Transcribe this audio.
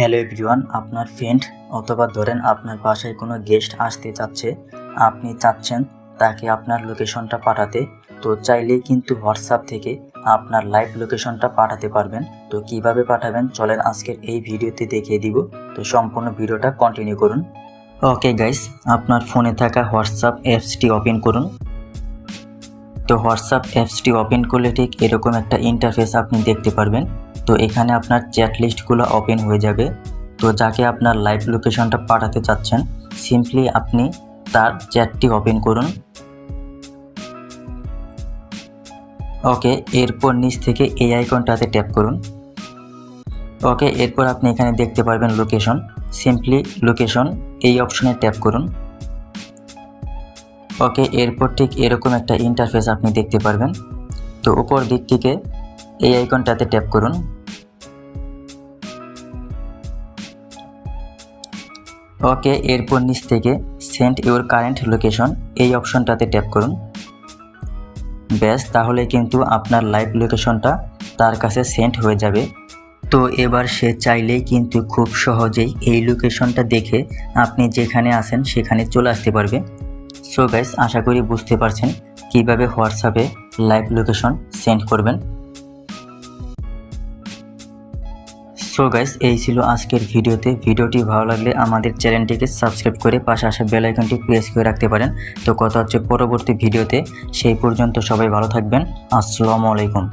Hello everyone, আপনার friend অথবা ধরেন আপনার বাসায় কোনো গেস্ট আসতে চাচ্ছে, আপনি চাচ্ছেন তাকে আপনার লোকেশনটা পাঠাতে, তো চাইলেই কিন্তু হোয়াটসঅ্যাপ থেকে আপনার লাইভ লোকেশনটা পাঠাতে পারবেন। তো কীভাবে পাঠাবেন? চলেন আজকের এই ভিডিওতে দেখিয়ে দিব। তো সম্পূর্ণ ভিডিওটা কন্টিনিউ করুন। ওকে গাইস আপনার ফোনে থাকা হোয়াটসঅ্যাপ অ্যাপসটি ওপেন করুন। তো হোয়াটসঅ্যাপ অ্যাপসটি ওপেন করলে ঠিক এরকম একটা ইন্টারফেস আপনি দেখতে পারবেন। তো এখানে আপনার চ্যাট লিস্টগুলো ওপেন হয়ে যাবে। তো যাকে আপনার লাইভ লোকেশনটা পাঠাতে চাচ্ছেন সিম্পলি আপনি তার চ্যাটটি ওপেন করুন। ওকে, এরপর নিচ থেকে এই আইকনটাতে ট্যাপ করুন। ওকে, এরপর আপনি এখানে দেখতে পারবেন লোকেশন সিম্পলি লোকেশন এই অপশনে ট্যাপ করুন। ওকে এরপর ঠিক এরকম একটা ইন্টারফেস আপনি দেখতে পারবেন। তো উপর দিক থেকে এই আইকনটাতে ট্যাপ করুন। ওকে, এরপর নিচ থেকে সেন্ড ইউর কারেন্ট লোকেশন এই অপশনটাতে ট্যাপ করুন। ব্যাস, তাহলে কিন্তু আপনার লাইভ লোকেশনটা তার কাছে সেন্ড হয়ে যাবে। তো এবার সে চাইলেই কিন্তু খুব সহজেই এই লোকেশনটা দেখে আপনি যেখানে আছেন সেখানে চলে আসতে পারবে। সো গাইস আশা করি বুঝতে পারছেন কীভাবে হোয়াটসঅ্যাপে লাইভ লোকেশন সেন্ড করবেন। সো গাইস এই ছিল আজকের ভিডিওতে। ভিডিওটি ভালো লাগলে আমাদের চ্যানেলটিকে সাবস্ক্রাইব করে পাশে আসা বেল আইকনটি প্রেস করে রাখতে পারেন। তো কথা হচ্ছে পরবর্তী ভিডিওতে। সেই পর্যন্ত সবাই ভালো থাকবেন। আসসালামু আলাইকুম।